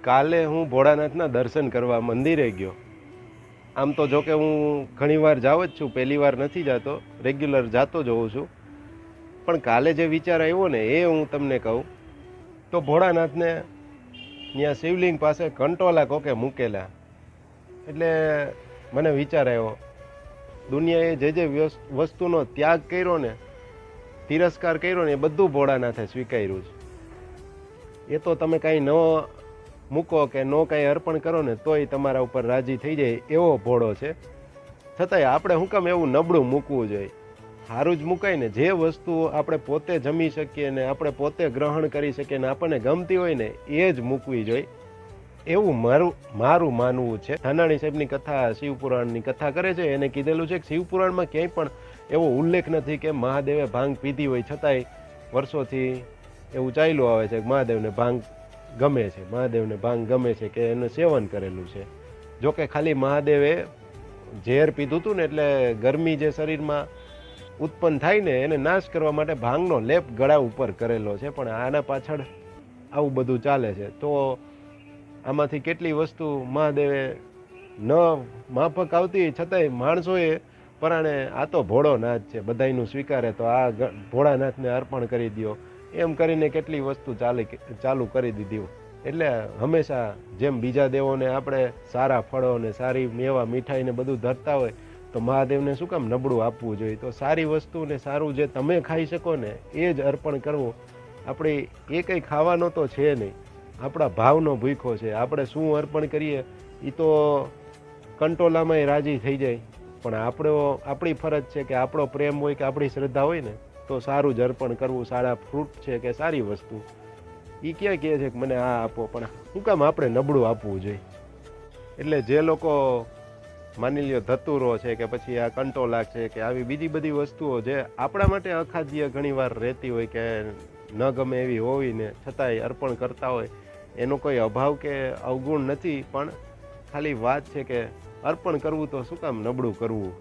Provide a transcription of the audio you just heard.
કાલે હું ભોળાનાથના દર્શન કરવા મંદિરે ગયો. આમ તો જો કે હું ઘણીવાર જાઉં જ છું પહેલી વાર નથી જતો, રેગ્યુલર જાતો હોઉં છું. પણ કાલે જે વિચાર આવ્યો ને, એ હું તમને કહું. તો ભોળાનાથને ત્યાં શિવલિંગ પાસે કંટોલા કોકે મૂકેલા. એટલે મને વિચાર આવ્યો, દુનિયાએ જે જે વસ્તુનો ત્યાગ કર્યો ને, તિરસ્કાર કર્યો ને, એ બધું ભોળાનાથે સ્વીકાર્યું છે. એ તો તમે કાંઈ ન મૂકો કે નો કાંઈ અર્પણ કરો ને તોય તમારા ઉપર રાજી થઈ જાય એવો ભોળો છે. છતાંય આપણે શું કામ એવું નબળું મૂકવું જોઈએ? સારું જ મૂકાય ને જે વસ્તુ આપણે પોતે જમી શકીએ ને આપણે પોતે ગ્રહણ કરી શકીએ ને આપણને ગમતી હોય ને એ જ મૂકવી જોઈએ. એવું મારું મારું માનવું છે. ધાનાણી સાહેબની કથા, શિવપુરાણની કથા કરે છે. એને કીધેલું છે કે શિવપુરાણમાં ક્યાંય પણ એવો ઉલ્લેખ નથી કે મહાદેવે ભાંગ પીધી હોય. છતાંય વર્ષોથી એવું ચાલ્યું આવે છે કે મહાદેવને ભાંગ ગમે છે, મહાદેવને ભાંગ ગમે છે કે એનું સેવન કરેલું છે. જોકે ખાલી મહાદેવે ઝેર પીધું હતું ને એટલે ગરમી જે શરીરમાં ઉત્પન્ન થાય ને એને નાશ કરવા માટે ભાંગનો લેપ ગળા ઉપર કરેલો છે, પણ આના પાછળ આવું બધું ચાલે છે. તો આમાંથી કેટલી વસ્તુ મહાદેવે ન માફક આવતી, છતાંય માણસોએ પરાણે આ તો ભોળોનાથ છે, બધાયનું સ્વીકારે તો આ ભોળાનાથને અર્પણ કરી દ્યો. એમ કરીને કેટલી વસ્તુ ચાલી ચાલુ કરી દીધી એટલે હંમેશા જેમ બીજા દેવોને આપણે સારા ફળો ને સારી મેવા મીઠાઈ ને બધું ધરતા હોય, તો મહાદેવને શું કામ નબળું આપવું જોઈએ? તો સારી વસ્તુ ને સારું જે તમે ખાઈ શકો ને, એ જ અર્પણ કરવું. આપણે એ કંઈ ખાવાનો તો છે નહીં. આપણા ભાવનો ભૂખો છે. આપણે શું અર્પણ કરીએ? એ તો કંટોલામાંય રાજી થઈ જાય. પણ આપણો આપણી ફરજ છે કે આપણો પ્રેમ હોય કે આપણી શ્રદ્ધા હોય ને તો સારું જ અર્પણ કરવું, સારા ફ્રૂટ છે કે સારી વસ્તુ. એ ક્યાં કહે છે કે મને આ આપો, પણ શું કામ આપણે નબળું આપવું જોઈએ. એટલે જે લોકો માની લ્યો ધતુરો છે કે પછી આ કંટોલા છે કે આવી બીજી બધી વસ્તુઓ જે આપણા માટે અખાદ્ય ઘણીવાર રહેતી હોય કે ન ગમે એવી હોવી ને છતાંય અર્પણ કરતા હોય, એનો કોઈ અભાવ કે અવગુણ નથી, પણ ખાલી વાત છે કે અર્પણ કરવું તો શું કામ નબળું કરવું?